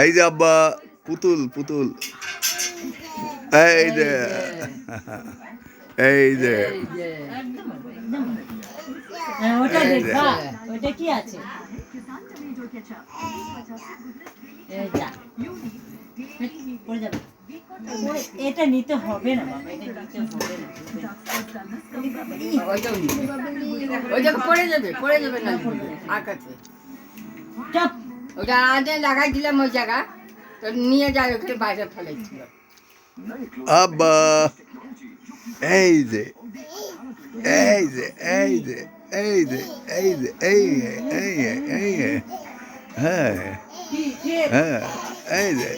এই যে আব্বা পুতুল পুতুল। এই যে। এই যে। এটা নিতে হবে না পড়ে যাবে না। ওটা আগে লাগাই দিলাম ওই জায়গা তো নিয়ে যায় ওখানে বাইরে ফেলেছিল আব্বা এই যে এই যে এই যে এই যে এই যে এই এই এই হ্যাঁ হ্যাঁ এই যে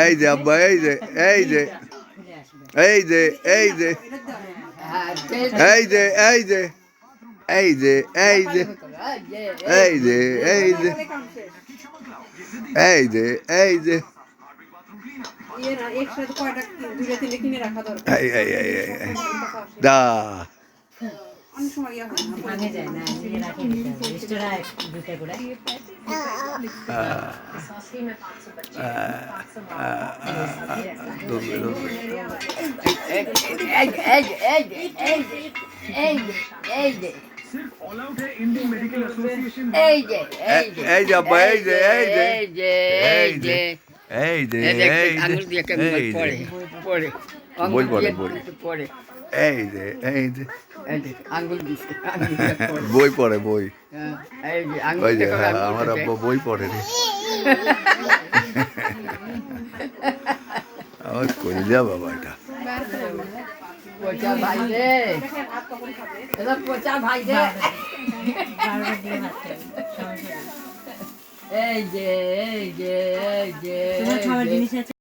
এই আব্বা এই যে এই যে এই যে এই যে হ্যাঁ এই যে এই যে এই যে এই যে এই যে এই যে এই যে এই যে এই এই এই এই এই। দা ভাঙে এই যে এই যে এই যে এই যে আব্বা এই যে এই যে এই যে এই যে এই যে এই দেখ, এই আঙুল দিয়ে কেমন পড়ে পড়ে বই পড়ে, বই। পড়ে এই যে এই যে এই দিছে আঙুল দিয়ে পড়ে বই পড়ে বই হ্যাঁ, এই যে আঙুল ওই যে দেখো, হ্যাঁ, আঙুল আমার আব্বা বই পড়ে রে আমার যা বাবা এটা পচা ভাই রে। এটা পচা ভাই রে। এই যে এই যে এই যে